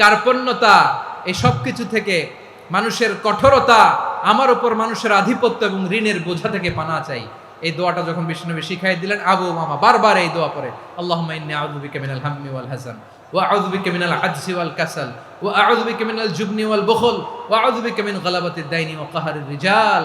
কার্পণ্যতা, এই সব কিছু থেকে মানুষের কঠোরতা, আমার উপর মানুষের আধিপত্য এবং ঋণের বোঝা থেকে পানা চাই। এই দোয়াটা যখন বিষ্ণুনবী শিখাই দিলেন, আবু মামা বারবার এই দোয়া পড়ে। আল্লাহ ইন্নী আউযু বিকা মিনাল হাম্মি হাসান, ওয়া আউযু বিকা মিনাল আজজি ওয়াল কাসাল, ওয়া আউযু বিকা মিনাল জুবনি ওয়াল বুখল, ওয়া আউযু বিকা মিন গালাবাতিদ দাইনি ওয়া কাহরির রিজাল।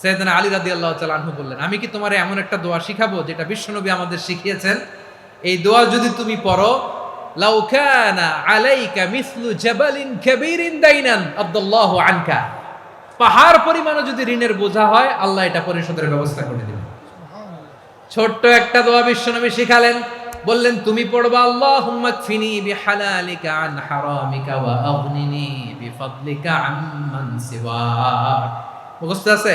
সৈয়দিনা আলী রাদি আল্লাহ তালু বললেন আমি কি তোমার এমন একটা দোয়া শিখাবো যেটা বিশ্বনবী আমাদের শিখিয়েছেন? এই দোয়া যদি তুমি পড়ো লাউ কানা আলাইকা মিসলু জাবালিন কাবীরিন দাইনান আব্দুল্লাহু আনকা। পাহাড় পরিমাণে যদি ঋণের বোঝা হয় আল্লাহ এটা পরিশোধের ব্যবস্থা করে দিবেন। ছোট্ট একটা দোয়া বিশ্বনবী শিখালেন। বললেন তুমি পড়বা আল্লাহুম্মা কফিনি বিহালালিকা আন হারামিকা ওয়া আগনিনি বিফাদলিকা আম্মান সিওয়াক। মুখস্থ আছে?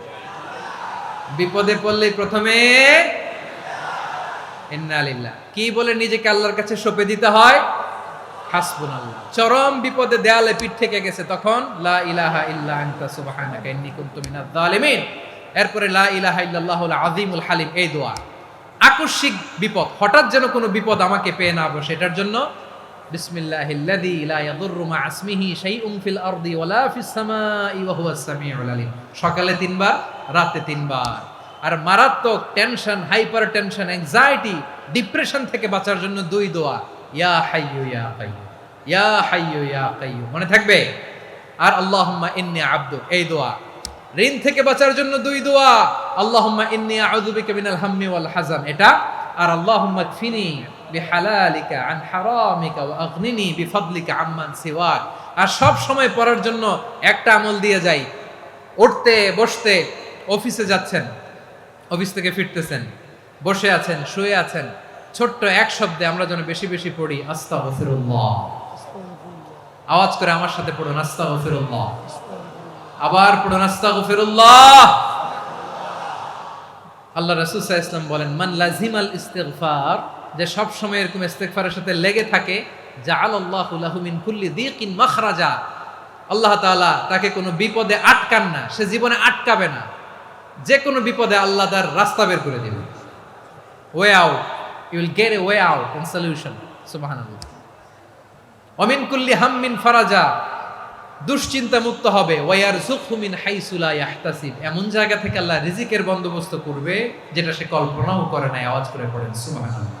বিপদে পড়লেই প্রথমে কি বলে নিজেকে আল্লাহর কাছে সঁপে দিতে হয়? হাসবুন আল্লাহ চরম বিপদে দেয়ালে পিঠ থেকে গেছে তখন, লা ইলাহা ইল্লা আনতা সুবহানাকা ইন্নী কুনতু মিনাজ জালিমিন এরপরে লা ইলাহা ইল্লাল্লাহুল আযীমুল হালিম, এই দোয়া। আকস্মিক বিপদ, হঠাৎ যেন কোনো বিপদ আমাকে পেয়ে না বসে, এটার জন্য সকালে তিনবার, রাতে তিনবার। আর মারাত্মক tension hyper tension anxiety depression থেকে বাঁচার জন্য দুই দোয়া। ইয়া হাইয়ু ইয়া কাইয়্যুম। ইয়া হাইয়ু ইয়া কাইয়্যুম। মনে থাকবে? আর আল্লাহুম্মা ইন্নী আব্দু, এই দোয়া। ঋণ থেকে বাঁচার জন্য দুই দোয়া। আল্লাহুম্মা ইন্নী আউযু বিকা মিনাল হাম্মি ওয়াল হাজান এটা, আর আল্লাহুম্মা কফিনি বিহালালিকা, আন হারামিকা ওয়া আগনিনি বিফাদলিকা আম্মান সিওয়াক। আর সব সময় পড়ার জন্য একটা আমল দিয়ে যাই। উঠতে, বসতে, অফিসে যাচ্ছেন, অফিস থেকে ফিরতেছেন, বসে আছেন, শুয়ে আছেন। ছোট্ট এক শব্দে আমরা যেন বেশি বেশি পড়ি আস্তা আস্তাগফিরুল্লাহ। আওয়াজ করে আমার সাথে পড়ুন আস্তা আস্তাগফিরুল্লাহ। আবার পড়ুন আস্তা আস্তাগফিরুল্লাহ। আল্লাহ রাসূল সাল্লাল্লাহু আলাইহি বলেন, মান লাজিমাল ইস্তিগফার যে সব সময় এরকম ইস্তেগফারের সাথে লেগে থাকে, জাআলাল্লাহু লাহু মিন কুল্লি দিকিন মাখরাজা। আল্লাহ তাআলা তাকে কোনো বিপদে আটকান না, সে জীবনে আটকাবে না। যে কোনো বিপদে আল্লাহ তার রাস্তা বের করে দেবে। Way out you will get a way out and solution সুবহানাল্লাহ। অমিন কুল্লি হাম্মিন ফারাজা, দুশ্চিন্তা মুক্ত হবে। ওয়ার সুখমিন হাইসুলা ইয়াহতাসিব। এমন জায়গা থেকে আল্লাহ রিজিকের বন্দোবস্ত করবে, যেটা সে কল্পনাও করে নাই, আওয়াজ করে পড়েন, সুবহানাল্লাহ।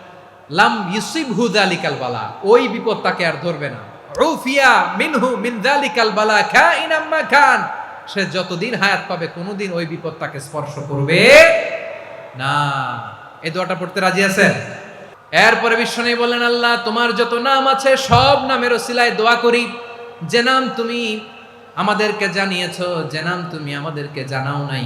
লাম ইউসিব হু দালিকাল বালা। ওই বিপদ তাকে আর ধরবে না। রুফিয়া মিনহু মিন দালিকাল বালা খাইন আম্মা খান সে যতদিন হায়াত পাবে কোনোদিন ওই বিপদ তাকে স্পর্শ করবে না। এই দোয়াটা পড়তে রাজি আছেন? এরপরে বিশ্বনী বললেন, আল্লাহ, তোমার যত নাম আছে সব নামের ওসিলায় দোয়া করি। যে নাম তুমি আমাদেরকে জানিয়েছো, যে নাম তুমি আমাদেরকে জানাও নাই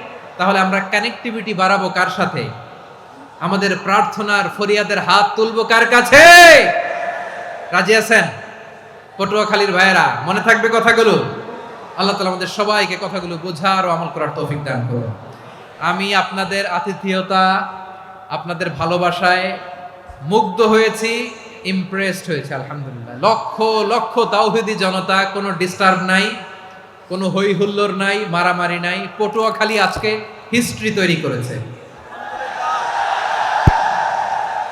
তাহলে আমরা কানেক্টিভিটি বাড়াবো কার সাথে? আমাদের প্রার্থনার ফরিয়াদের হাত তুলবো কার কাছে? রাজি আছেন? পটুয়াখালীর ভাইয়েরা, মনে থাকবে কথাগুলো? আল্লাহ তালা আমাদের সবাইকে কথাগুলো বোঝার ও আমল করার তৌফিক দান করুন। আমি আপনাদের আতিথেয়তা, আপনাদের ভালোবাসায় মুগ্ধ হয়েছি ইমপ্রেসড হয়েছে, আলহামদুলিল্লাহ। লক্ষ লক্ষ তাওহিদি জনতা, কোনো ডিস্টার্ব নাই। কোনো হৈ হুল্লোর নাই মারামারি নাই পটুয়াখালী আজকে হিস্ট্রি তৈরি করেছে।